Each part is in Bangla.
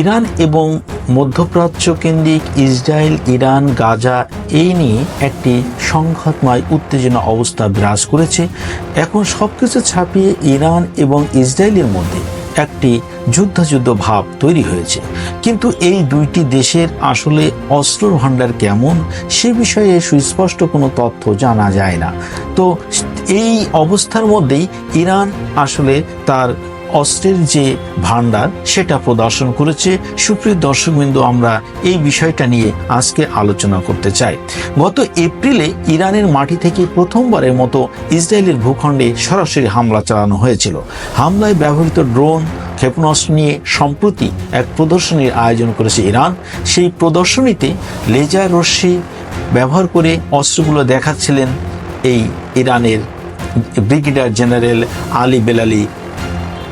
ইরান এবং মধ্যপ্রাচ্য কেন্দ্রিক ইসরায়েল, ইরান, গাজা এই নিয়ে একটি সংঘাতময় উত্তেজনা অবস্থা বিরাজ করেছে। এখন সব কিছু ছাপিয়ে ইরান এবং ইসরায়েলের মধ্যে একটি যুদ্ধাযুদ্ধ ভাব তৈরি হয়েছে। কিন্তু এই দুইটি দেশের আসলে অস্ত্র ভাণ্ডার কেমন, সে বিষয়ে সুস্পষ্ট কোনো তথ্য জানা যায় না। তো এই অবস্থার মধ্যেই ইরান আসলে তার অস্ত্রের যে ভাণ্ডার, সেটা প্রদর্শন করেছে। সুপ্রিয় দর্শকবৃন্দ, আমরা এই বিষয়টা নিয়ে আজকে আলোচনা করতে চাই। গত এপ্রিলে ইরানের মাটি থেকে প্রথমবারের মতো ইসরায়েলের ভূখণ্ডে সরাসরি হামলা চালানো হয়েছিল। হামলায় ব্যবহৃত ড্রোন, ক্ষেপণাস্ত্র নিয়ে সম্প্রতি এক প্রদর্শনীর আয়োজন করেছে ইরান। সেই প্রদর্শনীতে লেজার রশ্মি ব্যবহার করে অস্ত্রগুলো দেখাচ্ছিলেন এই ইরানের ব্রিগেডিয়ার জেনারেল আলী বেলালি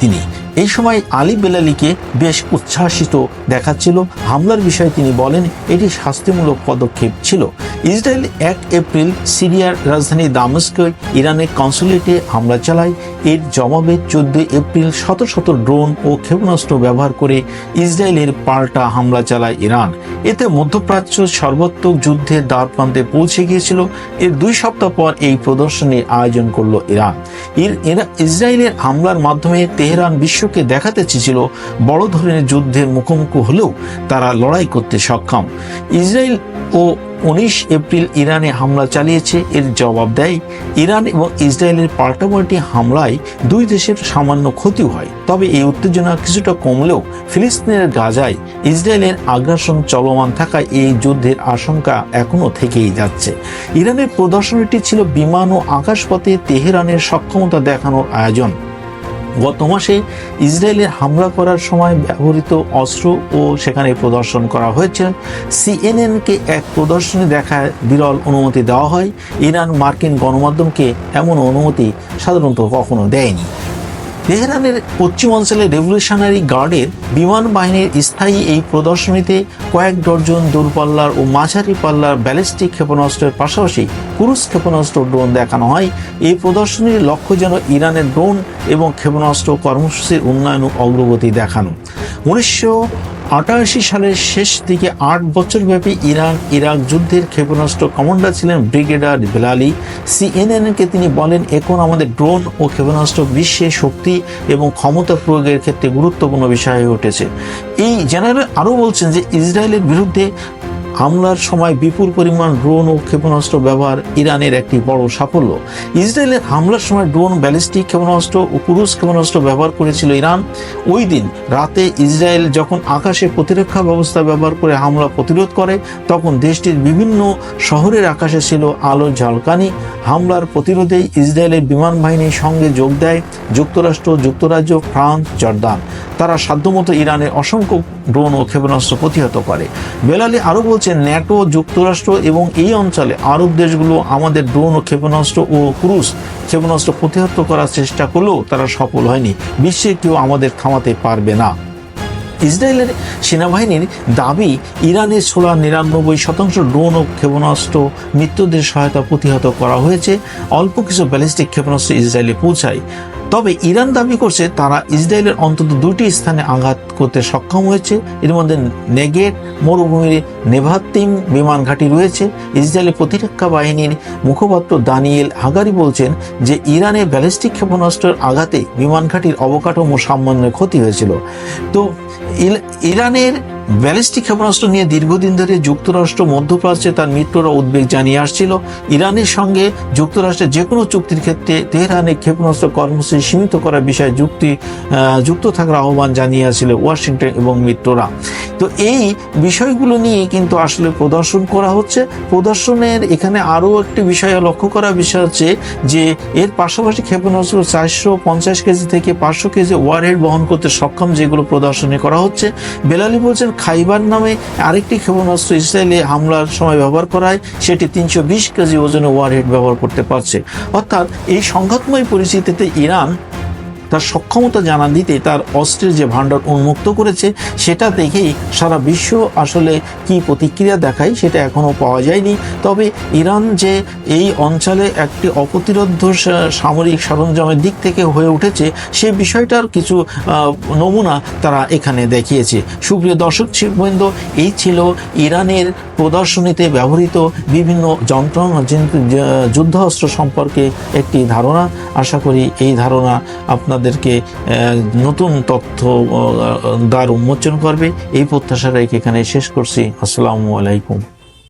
তিনি। এই সময় আলী বেলালিকে বেশ উচ্ছ্বাসিত দেখাচ্ছিল। হামলার বিষয়ে তিনি বলেন, এটি শাস্তিমূলক পদক্ষেপ ছিল। ইসরায়েল এক এপ্রিল সিরিয়ার রাজধানী দামস্কে, ইরানের কনসুলেটে হামলা চালায়। এর জবাবে চোদ্দ এপ্রিল শত শত ড্রোন ও ক্ষেপণাস্ত্র ব্যবহার করে ইসরায়েলের পাল্টা হামলা চালায় ইরান। এতে মধ্যপ্রাচ্য সর্বাত্মক যুদ্ধের দ্বারপ্রান্তে পৌঁছে গিয়েছিল। এর দুই সপ্তাহ পর এই প্রদর্শনীর আয়োজন করল ইরান। ইর- ইসরায়েলের হামলার মাধ্যমে তেহরান বিশ্বকে দেখাতে চেয়েছিল বড় ধরনের যুদ্ধের মুখোমুখি হলেও তারা লড়াই করতে সক্ষম। ইসরায়েল ও উনিশ এপ্রিল ইরানে হামলা চালিয়েছে। এর জবাব দেয় ইরান এবং ইসরায়েলের পাল্টাপাল্টি হামলায় দুই দেশের সামান্য ক্ষতি হয়। তবে এই উত্তেজনা কিছুটা কমলেও ফিলিস্তিনের গাজায় ইসরায়েলের আগ্রাসন চলমান থাকায় এই যুদ্ধের আশঙ্কা এখনও থেকেই যাচ্ছে। ইরানের প্রদর্শনীটি ছিল বিমান ও আকাশপথে তেহরানের সক্ষমতা দেখানোর আয়োজন। গত মাসে ইসরায়েলের হামলা করার সময় ব্যবহৃত অস্ত্র ও সেখানে প্রদর্শন করা হয়েছে। সিএনএনকে এক প্রদর্শনী দেখায় বিরল অনুমতি দেওয়া হয়। ইরান মার্কিন গণমাধ্যমকে এমন অনুমতি সাধারণত কখনো দেয়নি। তেহরানের পশ্চিম অঞ্চলের রেভলিউশনারি গার্ডের বিমান বাহিনীর স্থায়ী এই প্রদর্শনীতে কয়েক ডজন দূরপাল্লার ও মাঝারি পাল্লার ব্যালিস্টিক ক্ষেপণাস্ত্রের পাশাপাশি ক্রুজ ক্ষেপণাস্ত্র ড্রোন দেখানো হয়। এই প্রদর্শনীর লক্ষ্য যেন ইরানের ড্রোন এবং ক্ষেপণাস্ত্র কর্মসূচির উন্নয়ন ও অগ্রগতি দেখানো। উনিশশো আটাশি সালের শেষ দিকে আট বছরব্যাপী ইরান ইরাক যুদ্ধের ক্ষেপণাস্ত্র কমান্ডার ছিলেন ব্রিগেডার বেলালি সিএনএনকে তিনি বলেন, এখন আমাদের ড্রোন ও ক্ষেপণাস্ত্র বিশ্বে শক্তি এবং ক্ষমতা প্রয়োগের ক্ষেত্রে গুরুত্বপূর্ণ বিষয় হয়ে উঠেছে। এই জেনারেল আরও বলছেন যে, ইসরায়েলের বিরুদ্ধে হামলার সময় বিপুল পরিমাণ ড্রোন ও ক্ষেপণাস্ত্র ব্যবহার ইরানের একটি বড় সাফল্য। ইসরায়েলের হামলার সময় ড্রোন, ব্যালিস্টিক ক্ষেপণাস্ত্র ও ক্রুজ ক্ষেপণাস্ত্র ব্যবহার করেছিল ইরান। ওই দিন রাতে ইসরায়েল যখন আকাশে প্রতিরক্ষা ব্যবস্থা ব্যবহার করে হামলা প্রতিরোধ করে, তখন দেশটির বিভিন্ন শহরের আকাশে ছিল আলো ঝলকানি। হামলার প্রতিরোধে ইসরায়েলের বিমান বাহিনীর সঙ্গে যোগ দেয় যুক্তরাষ্ট্র, যুক্তরাজ্য, ফ্রান্স, জর্দান। তারা সাধ্যমতো ইরানের অসংখ্য ড্রোন ও ক্ষেপণাস্ত্র প্রতিহত করে। বেলালি আরও বলছেন ন্যাটো, যুক্তরাষ্ট্র এবং এই অঞ্চলে আরব দেশগুলো আমাদের ড্রোন ও ক্ষেপণাস্ত্র ও ক্রুজ ক্ষেপণাস্ত্র প্রতিহত করার চেষ্টা করলেও তারা সফল হয়নি। বিশ্বে কেউ আমাদের থামাতে পারবে না। ইসরায়েলের সেনাবাহিনীর দাবি, ইরানের ছোড়া নিরানব্বই শতাংশ ড্রোন ও ক্ষেপণাস্ত্র মৃত্যুদের সহায়তা প্রতিহত করা হয়েছে। অল্প কিছু ব্যালিস্টিক ক্ষেপণাস্ত্র ইসরায়েলে পৌঁছায়। তবে ইরান দাবি করছে তারা ইসরায়েলের অন্তত দুটি স্থানে আঘাত করতে সক্ষম হয়েছে। এর মধ্যে নেগেট মরুভূমির নেভাত্তিম বিমান ঘাঁটি রয়েছে। ইসরায়েলের প্রতিরক্ষা বাহিনীর মুখপাত্র দানিয়েল হাগারি বলছেন যে ইরানে ব্যালিস্টিক ক্ষেপণাস্ত্রের আঘাতে বিমান ঘাঁটির অবকাঠামো সামান্য ক্ষতি হয়েছিল। তো ইরানের ব্যালিস্টিক ক্ষেপণাস্ত্র নিয়ে দীর্ঘদিন ধরে যুক্তরাষ্ট্র, মধ্যপ্রাচ্যে তার মিত্ররা উদ্বেগ জানিয়ে আসছিল। ইরানের সঙ্গে যুক্তরাষ্ট্রের যে কোনো চুক্তির ক্ষেত্রে তেহরানের ক্ষেপণাস্ত্র কর্মসূচি সীমিত করার বিষয়ে যুক্তি যুক্ত থাকার আহ্বান জানিয়েছিল ওয়াশিংটন এবং মিত্ররা। তো এই বিষয়গুলো নিয়ে কিন্তু আসলে প্রদর্শন করা হচ্ছে। প্রদর্শনের এখানে আরও একটি বিষয় লক্ষ্য করা বিষয় হচ্ছে যে এর পাশাপাশি ক্ষেপণাস্ত্র চারশো পঞ্চাশ কেজি থেকে পাঁচশো কেজি ওয়ারহেড বহন করতে সক্ষম যেগুলো প্রদর্শনী করা হচ্ছে। বেলালি বলছেন খাইবার নামে আরেকটি ক্ষেপণাস্ত্র ইসরায়েলে হামলার সময় ব্যবহার করায় সেটি তিনশো বিশ কেজি ওজনে ওয়ারহেড ব্যবহার করতে পারছে। অর্থাৎ এই সংঘাতময় পরিস্থিতিতে ইরান তার সক্ষমতা জানান দিতে তার অস্ত্রের যে ভাণ্ডার উন্মুক্ত করেছে সেটা দেখেই সারা বিশ্ব আসলে কি প্রতিক্রিয়া দেখায় সেটা এখনও পাওয়া যায়নি তবে ইরান যে এই অঞ্চলে একটি অপ্রতিরোধ সামরিক সরঞ্জামের দিক থেকে হয়ে উঠেছে সে বিষয়টার কিছু নমুনা তারা এখানে দেখিয়েছে সুপ্রিয় দর্শক বৃন্দ এই ছিল ইরানের প্রদর্শনীতে ব্যবহৃত বিভিন্ন যন্ত্র যুদ্ধ অস্ত্র সম্পর্কে একটি ধারণা আশা করি এই ধারণা আপনাদেরকে নতুন তথ্য দ্বার উন্মোচন করবে। এই প্রত্যাশা রেখে এখানে শেষ করছি। আসসালামু আলাইকুম।